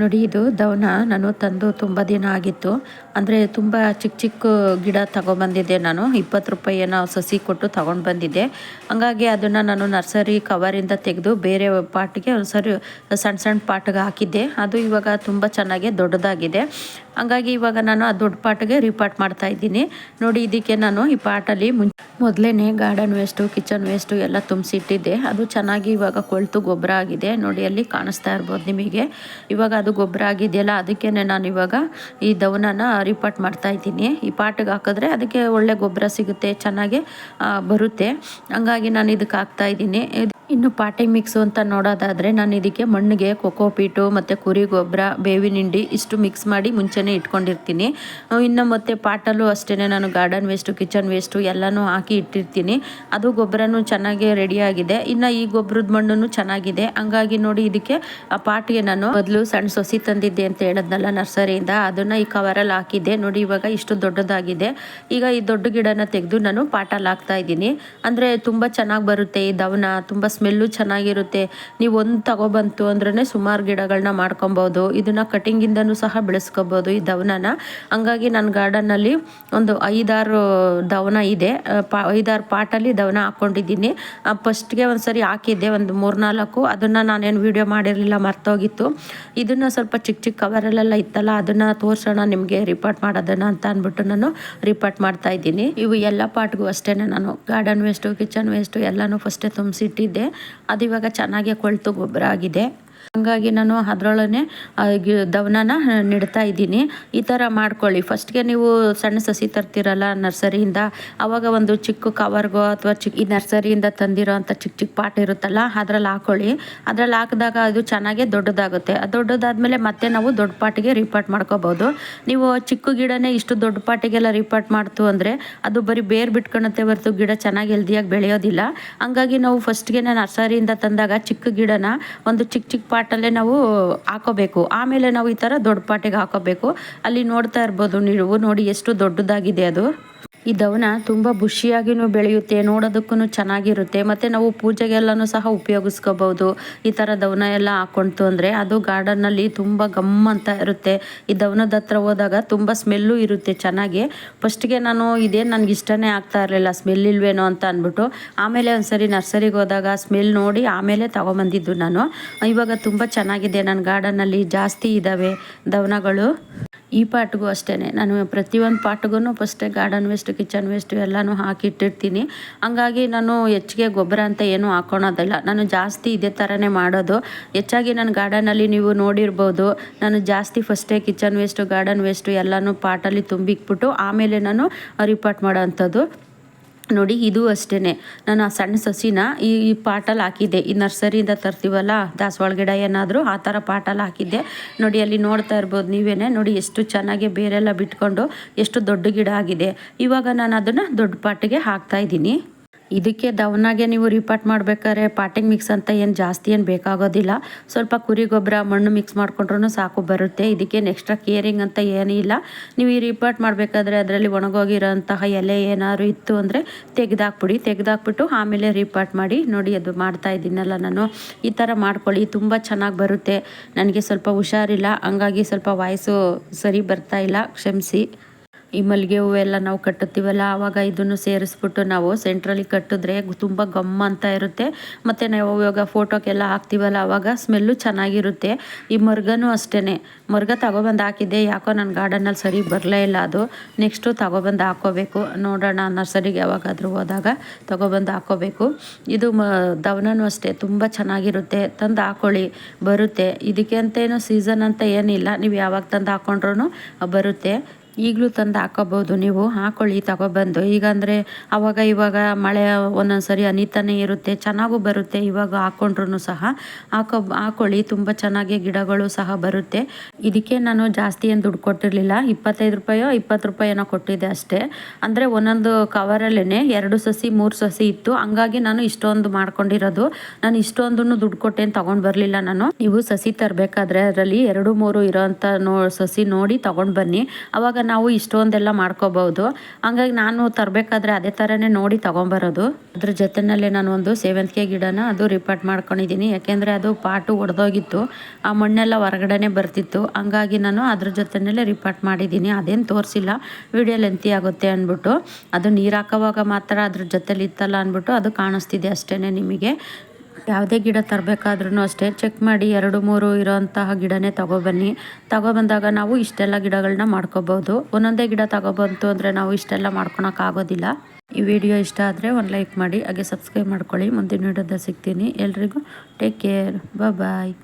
ನೋಡಿ, ಇದು ದವನ ನಾನು ತಂದು ತುಂಬ ದಿನ ಆಗಿತ್ತು. ಅಂದರೆ ತುಂಬ ಚಿಕ್ಕ ಚಿಕ್ಕ ಗಿಡ ತಗೊಬಂದಿದ್ದೆ ನಾನು. ಇಪ್ಪತ್ತು ರೂಪಾಯಿ ಏನೋ ಸಸಿ ಕೊಟ್ಟು ತಗೊಂಡು ಬಂದಿದ್ದೆ. ಹಂಗಾಗಿ ಅದನ್ನು ನಾನು ನರ್ಸರಿ ಕವರಿಂದ ತೆಗೆದು ಬೇರೆ ಪಾಟ್ಗೆ ಒಂದು ಸರಿ ಸಣ್ಣ ಸಣ್ಣ ಪಾಟ್ಗೆ ಹಾಕಿದ್ದೆ. ಅದು ಇವಾಗ ತುಂಬ ಚೆನ್ನಾಗಿ ದೊಡ್ಡದಾಗಿದೆ. ಹಂಗಾಗಿ ಇವಾಗ ನಾನು ಆ ದೊಡ್ಡ ಪಾಟ್ಗೆ ರೀಪಾಟ್ ಮಾಡ್ತಾ ಇದ್ದೀನಿ. ನೋಡಿ, ಇದಕ್ಕೆ ನಾನು ಈ ಪಾಟಲ್ಲಿ ಮುಂ ಮೊದಲೇ ಗಾರ್ಡನ್ ವೇಸ್ಟು, ಕಿಚನ್ ವೇಸ್ಟು ಎಲ್ಲ ತುಂಬಿಸಿಟ್ಟಿದ್ದೆ. ಅದು ಚೆನ್ನಾಗಿ ಇವಾಗ ಕೊಳ್ತು ಗೊಬ್ಬರ ಆಗಿದೆ. ನೋಡಿ, ಅಲ್ಲಿ ಕಾಣಿಸ್ತಾ ಇರ್ಬೋದು ನಿಮಗೆ. ಇವಾಗ ಅದು ಗೊಬ್ಬರ ಆಗಿದೆಯಲ್ಲ ಅದಕ್ಕೇ ನಾನು ಇವಾಗ ಈ ದವನನ ರಿಪಾಟ್ ಮಾಡ್ತಾ ಇದ್ದೀನಿ. ಈ ಪಾಟಿಗೆ ಹಾಕಿದ್ರೆ ಅದಕ್ಕೆ ಒಳ್ಳೆ ಗೊಬ್ಬರ ಸಿಗುತ್ತೆ, ಚೆನ್ನಾಗಿ ಬರುತ್ತೆ. ಹಂಗಾಗಿ ನಾನು ಇದಕ್ಕೆ ಹಾಕ್ತಾ ಇದ್ದೀನಿ. ಇನ್ನು ಪಾಟಿ ಮಿಕ್ಸು ಅಂತ ನೋಡೋದಾದರೆ ನಾನು ಇದಕ್ಕೆ ಮಣ್ಣಿಗೆ ಕೊಕೋಪೀಟು ಮತ್ತು ಕುರಿ ಗೊಬ್ಬರ, ಬೇವಿನ ಹಿಂಡಿ ಇಷ್ಟು ಮಿಕ್ಸ್ ಮಾಡಿ ಮುಂಚೆನೇ ಇಟ್ಕೊಂಡಿರ್ತೀನಿ. ಇನ್ನು ಮತ್ತು ಪಾಟಲ್ಲೂ ಅಷ್ಟೇ ನಾನು ಗಾರ್ಡನ್ ವೇಸ್ಟು, ಕಿಚನ್ ವೇಸ್ಟು ಎಲ್ಲನೂ ಹಾಕಿ ಇಟ್ಟಿರ್ತೀನಿ. ಅದು ಗೊಬ್ಬರನೂ ಚೆನ್ನಾಗಿ ರೆಡಿಯಾಗಿದೆ. ಇನ್ನು ಈ ಗೊಬ್ಬರದ ಮಣ್ಣು ಚೆನ್ನಾಗಿದೆ. ಹಂಗಾಗಿ ನೋಡಿ ಇದಕ್ಕೆ ಆ ಪಾಟಿಗೆ ನಾನು ಮೊದಲು ಸಣ್ಣ ಸೊಸಿ ತಂದಿದ್ದೆ ಅಂತ ಹೇಳದ್ನಲ್ಲ ನರ್ಸರಿಯಿಂದ. ಅದನ್ನು ಈ ಕವರಲ್ಲಿ ಹಾಕಿದ್ದೆ. ನೋಡಿ ಇವಾಗ ಇಷ್ಟು ದೊಡ್ಡದಾಗಿದೆ. ಈಗ ಈ ದೊಡ್ಡ ಗಿಡನ ತೆಗೆದು ನಾನು ಪಾಟಲ್ಲಿ ಹಾಕ್ತಾ ಇದ್ದೀನಿ. ಅಂದರೆ ತುಂಬ ಚೆನ್ನಾಗಿ ಬರುತ್ತೆ ಈ ದವನ, ತುಂಬ ಸ್ಮೆಲ್ಲು ಚೆನ್ನಾಗಿರುತ್ತೆ. ನೀವು ಒಂದು ತಗೊಬಂತು ಅಂದ್ರೆ ಸುಮಾರು ಗಿಡಗಳನ್ನ ಮಾಡ್ಕೊಬೋದು. ಇದನ್ನು ಕಟಿಂಗಿಂದನೂ ಸಹ ಬೆಳೆಸ್ಕೊಬೋದು ಈ ದವನನ. ಹಂಗಾಗಿ ನನ್ನ ಗಾರ್ಡನ್ನಲ್ಲಿ ಒಂದು ಐದಾರು ದವನ ಇದೆ. ಪಾ, ಐದಾರು ಪಾಟಲ್ಲಿ ದವನ ಹಾಕ್ಕೊಂಡಿದ್ದೀನಿ. ಫಸ್ಟ್ಗೆ ಒಂದು ಸರಿ ಹಾಕಿದ್ದೆ, ಒಂದು ಮೂರ್ನಾಲ್ಕು. ಅದನ್ನು ನಾನೇನು ವೀಡಿಯೋ ಮಾಡಿರಲಿಲ್ಲ, ಮರ್ತೋಗಿತ್ತು. ಇದನ್ನು ಸ್ವಲ್ಪ ಚಿಕ್ಕ ಚಿಕ್ಕ ಕವರಲ್ಲೆಲ್ಲ ಇತ್ತಲ್ಲ, ಅದನ್ನು ತೋರಿಸೋಣ, ನಿಮಗೆ ರಿಪೋರ್ಟ್ ಮಾಡೋದನ್ನು ಅಂತ ಅಂದ್ಬಿಟ್ಟು ನಾನು ರಿಪೋರ್ಟ್ ಮಾಡ್ತಾ ಇದ್ದೀನಿ. ಇವು ಎಲ್ಲ ಪಾಟ್ಗೂ ಅಷ್ಟೇ ನಾನು. ಗಾರ್ಡನ್ ವೇಸ್ಟು, ಕಿಚನ್ ವೇಸ್ಟು ಎಲ್ಲನೂ ಫಸ್ಟೇ ತುಂಬಿಸಿಟ್ಟಿದ್ದೆ. ಅದು ಇವಾಗ ಚೆನ್ನಾಗಿ ಕೊಳ್ತು ಗೊಬ್ಬರ ಆಗಿದೆ. ಹಂಗಾಗಿ ನಾನು ಅದರೊಳನೆ ದವನನ ನೆಡ್ತಾ ಇದ್ದೀನಿ. ಈ ಥರ ಮಾಡ್ಕೊಳ್ಳಿ. ಫಸ್ಟ್ಗೆ ನೀವು ಸಣ್ಣ ಸಸಿ ತರ್ತಿರಲ್ಲ ನರ್ಸರಿಯಿಂದ ಆವಾಗ ಒಂದು ಚಿಕ್ಕ ಕವರ್ಗೋ ಅಥವಾ ಚಿಕ್ಕ ಈ ನರ್ಸರಿಯಿಂದ ತಂದಿರೋ ಅಂಥ ಚಿಕ್ಕ ಚಿಕ್ಕ ಪಾಟ್ ಇರುತ್ತಲ್ಲ, ಅದ್ರಲ್ಲಿ ಹಾಕೊಳ್ಳಿ. ಅದ್ರಲ್ಲಿ ಹಾಕಿದಾಗ ಅದು ಚೆನ್ನಾಗಿ ದೊಡ್ಡದಾಗುತ್ತೆ. ದೊಡ್ಡದಾದ್ಮೇಲೆ ಮತ್ತೆ ನಾವು ದೊಡ್ಡ ಪಾಟಿಗೆ ರಿಪಾರ್ಟ್ ಮಾಡ್ಕೋಬೋದು. ನೀವು ಚಿಕ್ಕ ಗಿಡನೇ ಇಷ್ಟು ದೊಡ್ಡ ಪಾಟಿಗೆಲ್ಲ ರಿಪಾರ್ಟ್ ಮಾಡ್ತು ಅಂದರೆ, ಅದು ಬರೀ ಬೇರ್ ಬಿಟ್ಕೊಳತ್ತೆ ಹೊರತು ಗಿಡ ಚೆನ್ನಾಗಿ ಹೆಲ್ದಿಯಾಗಿ ಬೆಳೆಯೋದಿಲ್ಲ. ಹಂಗಾಗಿ ನಾವು ಫಸ್ಟ್ಗೆ ನರ್ಸರಿಯಿಂದ ತಂದಾಗ ಚಿಕ್ಕ ಗಿಡನ ಒಂದು ಚಿಕ್ಕ ಚಿಕ್ಕ ಪಾಟಲ್ಲೇ ನಾವು ಹಾಕೋಬೇಕು. ಆಮೇಲೆ ನಾವು ಈ ಥರ ದೊಡ್ಡ ಪಾಟಿಗೆ ಹಾಕೋಬೇಕು. ಅಲ್ಲಿ ನೋಡ್ತಾ ಇರ್ಬೋದು ನೀವು, ನೋಡಿ ಎಷ್ಟು ದೊಡ್ಡದಾಗಿದೆ ಅದು. ಈ ದವನ ತುಂಬ ಬುಷಿಯಾಗಿನೂ ಬೆಳೆಯುತ್ತೆ ನೋಡೋದಕ್ಕೂ ಚೆನ್ನಾಗಿರುತ್ತೆ. ಮತ್ತು ನಾವು ಪೂಜೆಗೆಲ್ಲನೂ ಸಹ ಉಪಯೋಗಿಸ್ಕೋಬೋದು ಈ ಥರ ದವನ ಎಲ್ಲ ಹಾಕ್ಕೊಂತು ಅಂದರೆ ಅದು ಗಾರ್ಡನ್ನಲ್ಲಿ ತುಂಬ ಗಮ್ ಅಂತ ಇರುತ್ತೆ. ಈ ದವನದ ಹತ್ರ ಹೋದಾಗ ತುಂಬ ಸ್ಮೆಲ್ಲು ಇರುತ್ತೆ ಚೆನ್ನಾಗಿ. ಫಸ್ಟ್ಗೆ ನಾನು ಇದೇನು ನನಗೆ ಇಷ್ಟನೇ ಆಗ್ತಾ ಇರಲಿಲ್ಲ, ಸ್ಮೆಲ್ ಇಲ್ವೇನೋ ಅಂತ ಅಂದ್ಬಿಟ್ಟು ಆಮೇಲೆ ಒಂದ್ಸರಿ ನರ್ಸರಿಗೆ ಹೋದಾಗ ಸ್ಮೆಲ್ ನೋಡಿ ಆಮೇಲೆ ತೊಗೊಂಬಂದಿದ್ದು ನಾನು. ಇವಾಗ ತುಂಬ ಚೆನ್ನಾಗಿದೆ ನನ್ನ ಗಾರ್ಡನ್ನಲ್ಲಿ ಜಾಸ್ತಿ ಇದ್ದಾವೆ ದವನಗಳು. ಈ ಪಾಟ್ಗೂ ಅಷ್ಟೇ ನಾನು ಪ್ರತಿಯೊಂದು ಪಾಟ್ಗೂ ಫಸ್ಟೇ ಗಾರ್ಡನ್ ವೇಸ್ಟ್ ಕಿಚನ್ ವೇಸ್ಟ್ ಎಲ್ಲನೂ ಹಾಕಿಟ್ಟಿರ್ತೀನಿ. ಹಂಗಾಗಿ ನಾನು ಹೆಚ್ಚಿಗೆ ಗೊಬ್ಬರ ಅಂತ ಏನೂ ಹಾಕೊಳೋದಿಲ್ಲ. ನಾನು ಜಾಸ್ತಿ ಇದೇ ಥರನೇ ಮಾಡೋದು. ಹೆಚ್ಚಾಗಿ ನಾನು ಗಾರ್ಡನಲ್ಲಿ ನೀವು ನೋಡಿರ್ಬೋದು, ನಾನು ಜಾಸ್ತಿ ಫಸ್ಟೇ ಕಿಚನ್ ವೇಸ್ಟು ಗಾರ್ಡನ್ ವೇಸ್ಟು ಎಲ್ಲನೂ ಪಾಟಲ್ಲಿ ತುಂಬಿಕ್ಬಿಟ್ಟು ಆಮೇಲೆ ನಾನು ರಿಪಾರ್ಟ್ ಮಾಡೋ ಅಂಥದ್ದು. ನೋಡಿ, ಇದು ಅಷ್ಟೇ ನಾನು ಆ ಸಣ್ಣ ಸಸಿನ ಈ ಪಾಟಲ್ಲಿ ಹಾಕಿದ್ದೆ. ಈ ನರ್ಸರಿಯಿಂದ ತರ್ತೀವಲ್ಲ, ದಾಸವಾಳ ಗಿಡ ಏನಾದರೂ ಆ ಥರ ಪಾಟಲ್ಲಿ ಹಾಕಿದ್ದೆ. ನೋಡಿ, ಅಲ್ಲಿ ನೋಡ್ತಾ ಇರ್ಬೋದು ನೀವೇ ನೋಡಿ, ಎಷ್ಟು ಚೆನ್ನಾಗಿ ಬೇರೆಲ್ಲ ಬಿಟ್ಕೊಂಡು ಎಷ್ಟು ದೊಡ್ಡ ಗಿಡ ಆಗಿದೆ. ಇವಾಗ ನಾನು ಅದನ್ನು ದೊಡ್ಡ ಪಾಟಿಗೆ ಹಾಕ್ತಾ ಇದ್ದೀನಿ. ಇದಕ್ಕೆ ದವನಾಗೆ ನೀವು ರಿಪಾರ್ಟ್ ಮಾಡ್ಬೇಕಾದ್ರೆ ಪಾಟಿಂಗ್ ಮಿಕ್ಸ್ ಅಂತ ಏನು ಜಾಸ್ತಿ ಏನು ಬೇಕಾಗೋದಿಲ್ಲ. ಸ್ವಲ್ಪ ಕುರಿ ಗೊಬ್ಬರ, ಮಣ್ಣು ಮಿಕ್ಸ್ ಮಾಡ್ಕೊಂಡ್ರೂ ಸಾಕು ಬರುತ್ತೆ. ಇದಕ್ಕೆ ಎಕ್ಸ್ಟ್ರಾ ಕೇರಿಂಗ್ ಅಂತ ಏನೂ ಇಲ್ಲ. ನೀವು ಈ ರಿಪಾರ್ಟ್ ಮಾಡಬೇಕಾದ್ರೆ ಅದರಲ್ಲಿ ಒಣಗೋಗಿರೋಂತಹ ಎಲೆ ಏನಾದ್ರು ಇತ್ತು ಅಂದರೆ ತೆಗೆದಾಕ್ಬಿಡಿ. ತೆಗೆದಾಕ್ಬಿಟ್ಟು ಆಮೇಲೆ ರಿಪಾರ್ಟ್ ಮಾಡಿ ನೋಡಿ ಅದು ಮಾಡ್ತಾ ಇದ್ದೀನಲ್ಲ ನಾನು. ಈ ಥರ ಮಾಡ್ಕೊಳ್ಳಿ. ತುಂಬ ಚೆನ್ನಾಗಿ ಬರುತ್ತೆ. ನನಗೆ ಸ್ವಲ್ಪ ಹುಷಾರಿಲ್ಲ. ಹಂಗಾಗಿ ಸ್ವಲ್ಪ ವಾಯ್ಸು ಸರಿ ಬರ್ತಾ ಇಲ್ಲ. ಕ್ಷಮಿಸಿ. ಈ ಮಲ್ಲಿಗೆ ಹೂವೆಲ್ಲ ನಾವು ಕಟ್ಟುತ್ತೀವಲ್ಲ, ಆವಾಗ ಇದನ್ನು ಸೇರಿಸ್ಬಿಟ್ಟು ನಾವು ಸೆಂಟ್ರಲ್ಲಿ ಕಟ್ಟಿದ್ರೆ ತುಂಬ ಗಮ್ಮ ಅಂತ ಇರುತ್ತೆ. ಮತ್ತು ನಾವು ಇವಾಗ ಫೋಟೋಕ್ಕೆಲ್ಲ ಹಾಕ್ತೀವಲ್ಲ, ಆವಾಗ ಸ್ಮೆಲ್ಲು ಚೆನ್ನಾಗಿರುತ್ತೆ. ಈ ಮರ್ಗನೂ ಅಷ್ಟೇ ಮರ್ಗ ತಗೊಬಂದು ಹಾಕಿದ್ದೆ, ಯಾಕೋ ನನ್ನ ಗಾರ್ಡನಲ್ಲಿ ಸರಿ ಬರಲೇ ಇಲ್ಲ ಅದು. ನೆಕ್ಸ್ಟು ತಗೊಬಂದು ಹಾಕೋಬೇಕು. ನೋಡೋಣ ನರ್ಸರಿಗೆ ಯಾವಾಗಾದರೂ ಹೋದಾಗ ತಗೊಬಂದು ಹಾಕೋಬೇಕು. ಇದು ಮ ದವನೂ ಅಷ್ಟೇ, ತುಂಬ ಚೆನ್ನಾಗಿರುತ್ತೆ. ತಂದು ಹಾಕೊಳ್ಳಿ, ಬರುತ್ತೆ. ಇದಕ್ಕೆ ಅಂತೇನು ಸೀಸನ್ ಅಂತ ಏನಿಲ್ಲ. ನೀವು ಯಾವಾಗ ತಂದು ಹಾಕೊಂಡ್ರೂ ಬರುತ್ತೆ. ಈಗಲೂ ತಂದು ಹಾಕೋಬೋದು ನೀವು. ಹಾಕೊಳ್ಳಿ, ತಗೊಬಂದು. ಈಗ ಅಂದರೆ ಅವಾಗ ಇವಾಗ ಮಳೆ ಒಂದೊಂದು ಸರಿ ಅನಿತಾನೇ ಇರುತ್ತೆ, ಚೆನ್ನಾಗೂ ಬರುತ್ತೆ ಇವಾಗ ಹಾಕ್ಕೊಂಡ್ರು ಸಹ. ಹಾಕೋ, ಹಾಕೊಳ್ಳಿ, ತುಂಬ ಚೆನ್ನಾಗಿ ಗಿಡಗಳು ಸಹ ಬರುತ್ತೆ. ಇದಕ್ಕೆ ನಾನು ಜಾಸ್ತಿ ಏನು ದುಡ್ಡು ಕೊಟ್ಟಿರಲಿಲ್ಲ. ಇಪ್ಪತ್ತೈದು ರೂಪಾಯೋ, ಇಪ್ಪತ್ತು ರೂಪಾಯಿ ಏನೋ ಕೊಟ್ಟಿದ್ದೆ ಅಷ್ಟೇ. ಅಂದರೆ ಒಂದೊಂದು ಕವರಲ್ಲೇ ಎರಡು ಸಸಿ, ಮೂರು ಸಸಿ ಇತ್ತು. ಹಂಗಾಗಿ ನಾನು ಇಷ್ಟೊಂದು ಮಾಡ್ಕೊಂಡಿರೋದು. ನಾನು ಇಷ್ಟೊಂದನ್ನು ದುಡ್ಡು ಕೊಟ್ಟೇನು ತೊಗೊಂಡು ಬರಲಿಲ್ಲ ನಾನು. ನೀವು ಸಸಿ ತರಬೇಕಾದ್ರೆ ಅದರಲ್ಲಿ ಎರಡು, ಮೂರು ಇರೋಂಥ ನೋ, ಸಸಿ ನೋಡಿ ತೊಗೊಂಡು ಬನ್ನಿ. ಅವಾಗ ನಾವು ಇಷ್ಟೊಂದೆಲ್ಲ ಮಾಡ್ಕೋಬಹುದು ಹಂಗಾಗಿ ನಾನು ತರಬೇಕಾದ್ರೆ ಅದೇ ಥರನೇ ನೋಡಿ ತಗೊಂಬರೋದು. ಅದ್ರ ಜೊತೆನಲ್ಲೇ ನಾನು ಒಂದು ಸೇವಂತಿಗೆ ಗಿಡನ ಅದು ರಿಪಾರ್ಟ್ ಮಾಡ್ಕೊಂಡಿದ್ದೀನಿ. ಯಾಕೆಂದರೆ ಅದು ಪಾಟು ಒಡೆದೋಗಿತ್ತು. ಆ ಮಣ್ಣೆಲ್ಲ ಹೊರಗಡೆನೆ ಬರ್ತಿತ್ತು. ಹಂಗಾಗಿ ನಾನು ಅದ್ರ ಜೊತೆನಲ್ಲೇ ರಿಪಾರ್ಟ್ ಮಾಡಿದ್ದೀನಿ. ಅದೇನು ತೋರಿಸಿಲ್ಲ. ವಿಡಿಯೋ ಲೆಂತಿ ಆಗುತ್ತೆ ಅಂದ್ಬಿಟ್ಟು. ಅದು ನೀರು ಹಾಕೋವಾಗ ಮಾತ್ರ ಅದ್ರ ಜೊತೆಲಿ ಇತ್ತಲ್ಲ ಅಂದ್ಬಿಟ್ಟು ಅದು ಕಾಣಿಸ್ತಿದೆ ಅಷ್ಟೇ ನಿಮಗೆ. ಯಾವುದೇ ಗಿಡ ತರಬೇಕಾದ್ರೂ ಅಷ್ಟೇ ಚೆಕ್ ಮಾಡಿ ಎರಡು, ಮೂರು ಇರೋಂತಹ ಗಿಡನೇ ತಗೊಬನ್ನಿ. ತಗೊಬಂದಾಗ ನಾವು ಇಷ್ಟೆಲ್ಲ ಗಿಡಗಳನ್ನ ಮಾಡ್ಕೋಬೋದು. ಒಂದೊಂದೇ ಗಿಡ ತಗೊಬಂತು ಅಂದರೆ ನಾವು ಇಷ್ಟೆಲ್ಲ ಮಾಡ್ಕೊಳಕ್ಕಾಗೋದಿಲ್ಲ ಈ ವಿಡಿಯೋ ಇಷ್ಟ ಆದರೆ ಒಂದು ಲೈಕ್ ಮಾಡಿ, ಹಾಗೆ ಸಬ್ಸ್ಕ್ರೈಬ್ ಮಾಡ್ಕೊಳ್ಳಿ. ಮುಂದಿನ ವಿಡಿಯೋದ ಸಿಗ್ತೀನಿ. ಎಲ್ರಿಗೂ ಟೇಕ್ ಕೇರ್ ಬಾಯ್